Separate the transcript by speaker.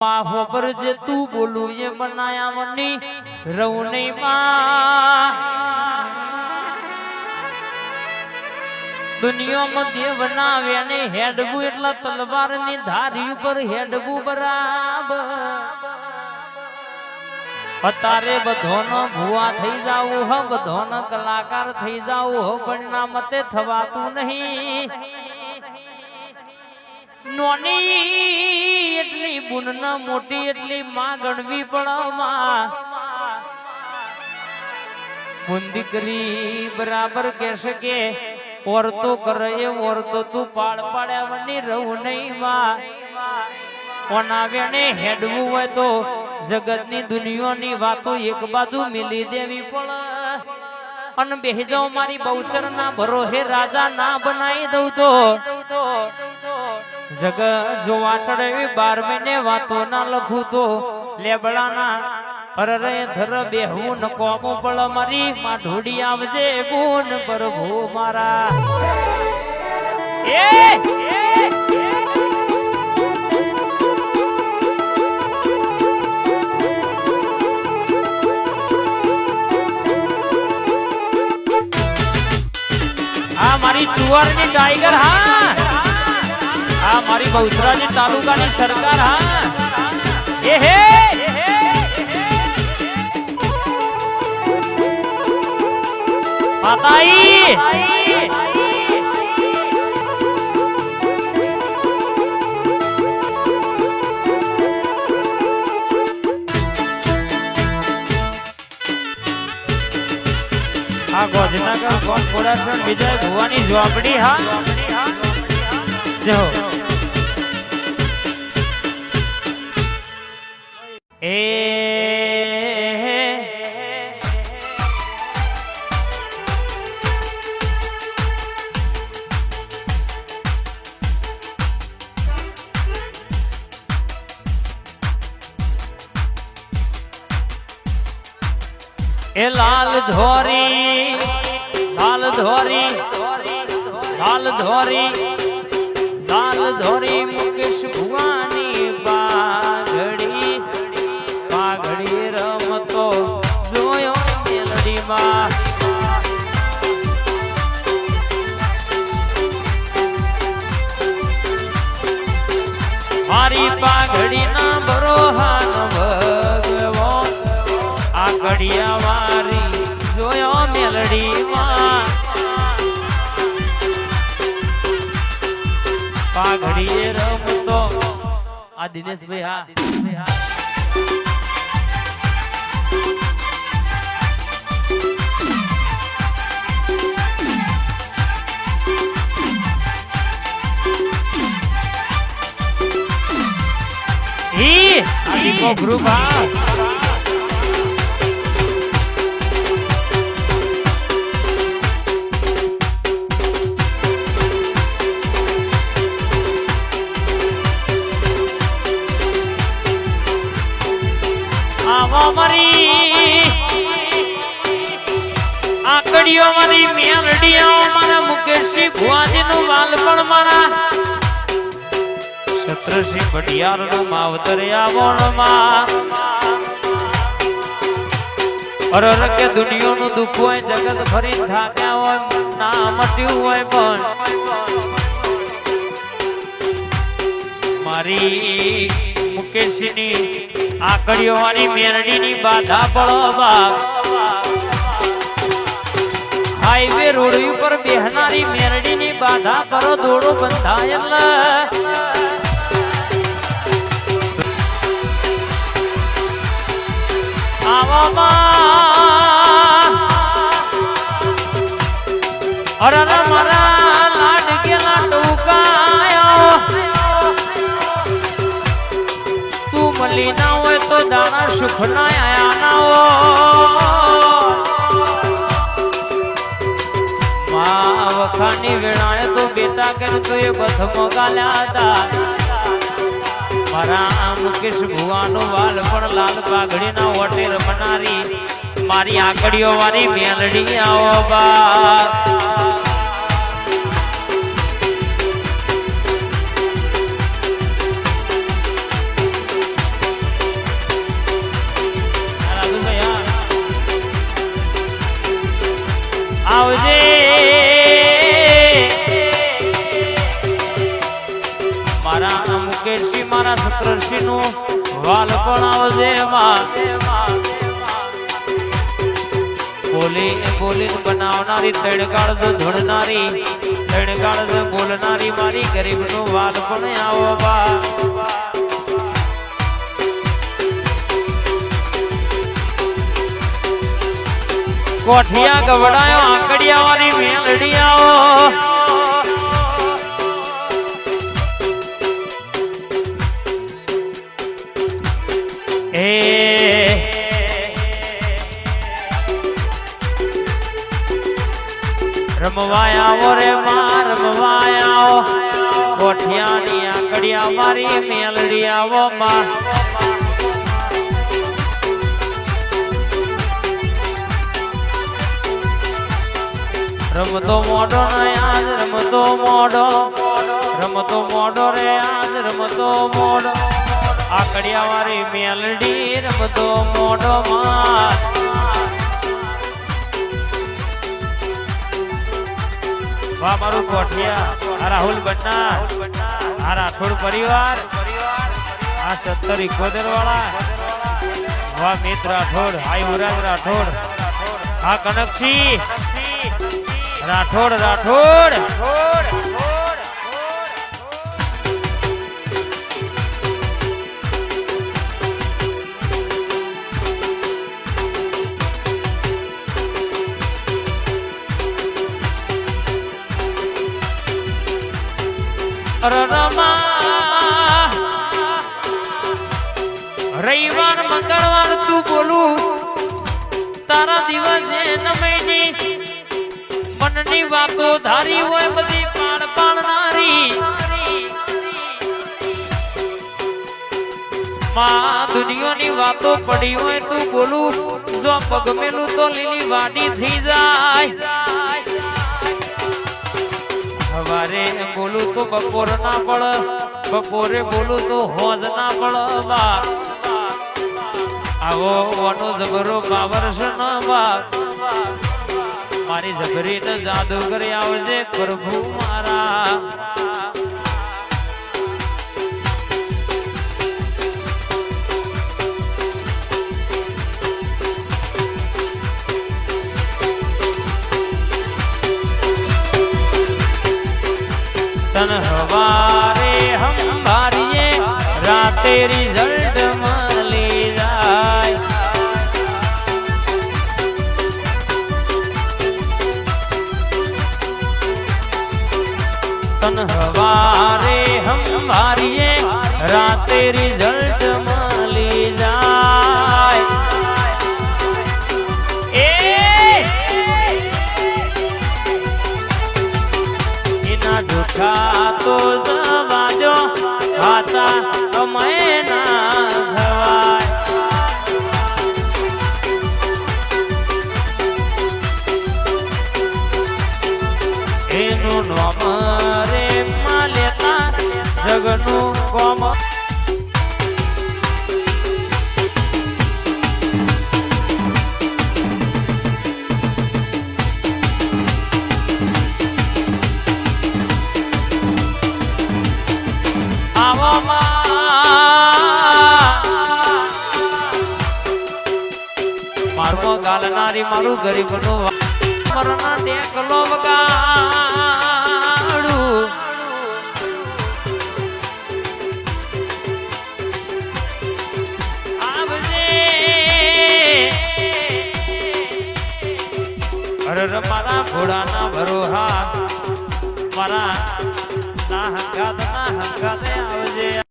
Speaker 1: માફો પર તું બોલું એ બનાયા મની રહું નહીં માં. દુનિયામાં દેવ બનાવ્યા ને હેડવું એટલા તલવારની ધારી ઉપર હેડવું બરાબર. અત્યારે બધોનો ભુવા થઈ જાવું હ, બધોનો કલાકાર થઈ જાવું હો, પણ ના મતે થવાતું નહીં. નોની એટલી બુન મોટી એટલી માં ગણવી પડમાં બુન દીકરી બરાબર કહેશે કે ઓરતો કરે એ ઓરતો તું પાળ પાડ્યા રહું નહીં માં ઓનાવ્યાને હેડવું હોય તો જગતની દુનિયાની વાતો એક બાજુ મિલી દેવી પડે અને બેહી મારી બહુચર ના ભરોહે રાજા ના બનાવી દઉં તો. જગ જોવા ચડે બાર મહિને વાતો ના લખું તો લેબડાના અરે ધર બેહું ન કોમું પળ મારી માં ઢોડી આવજે ગુણ પ્રભુ મારા. એ! આ મારી ચુવારની ટાઈગર, હા! આ મારી બહુચરાજી તાલુકાની સરકાર, હા. એ હે! માતાઈ! આ ગોધનાગર કોણ ખોડાસણ વિજય ભુવાની ઝોપડી, હા. જો. એ લાલ ધોરી લાલ ધોરી લાલ ધોરી લાલ ધોરી મુકેશ ભુવાની મારી પાઘડી ના બરોહાન ભગવો, આ ઘડિયા વારી જોયો મેલડીમાં. પાઘડીએ રમતો. આ દિનેશભાઈ, હા. ઈ આદિકો હા આવો મારી આકડીઓ મારી મેલડીઓ મારા મુકેશી ભુવાજી નું બાલપણ મારા છત્રસિંહ ભટિયારનું માવતર આવણમાં અરર કે દુનિયાનું દુઃખ હોય, જગત ફરી થાક્યા હોય ના મટ્યું હોય પણ. મારી મુકેશની આકડીઓ વાળી મેરડીની બાધા પડો બાપ હાઈવે રોડ ઉપર બેહનારી મેરડીની બાધા કરો, દોડો બંધાયેલ. આવામાં અરે મારા તું મળી હોય તો દાણા સુખ ના આયા વખાની વેણાએ તો બેટા કે તું એ બથ મોગાલ્યા હતા મારા મુકેશ ભુવાનો વાલ પણ લાલ પાઘડીના ઓટે રમનારી મારી આંગળીઓ વાળી મેલડી આવો બા મારા શત્રુષિ નું વાલ પણ આવજે બોલી બોલી બનાવનારી તણકાળ તો ધૂળનારી બોલનારી મારી ગરીબનું વાલ પણ આવો બા. કોઠિયા ગવડાયો આંકડિયા વાળી મેલડિયાઓ. રમવાયાઓ રે માં રમવાયાઓ કોઠિયાની આંગડિયા મારી મેલડિયાઓ માં રમતો મોડો ને આજ, રમતો મોડો રમતો મોડો રે આજ, રમતો મોડો આકડિયા વાળી મેલડી, રમતો મોડો માં વાહ, મારું કોઠિયા. રાહુલ બન્ના આ રાઠોડ પરિવાર. આ સત્તર ઇકોતેર વાળા. વા મિત રાઠોડ હાઈ યુવરાજ રાઠોડ. આ કનકસિંહ. રાઠોડ રાઠોડ. રરમા. રવિવાર, મંગળવાર તું બોલું. તારા દિવસે નમેની મનની વાતો ધારી હોય બધી પાણ પાડનારી માં દુનિયાની વાતો પડી હોય તું બોલું. જો પગ મેલું તો લીલી વાડી થઈ જાય. સવારે બોલું તો બપોર ના પડ બપોરે બોલું તો હોજ ના પડ આવો વાનો જબરો છે ના મારી જબરી જાદુ કરી આવજે પ્રભુ મારા. એનું નામ રે માં લેતા જગનું કોમ. મારું ગાલનારી મારું ગરીબનું મરના વગાડું. અરર મારા ઘોડાના ભરોહા. મારા ના હંગાત ના હંગાતે આવજે.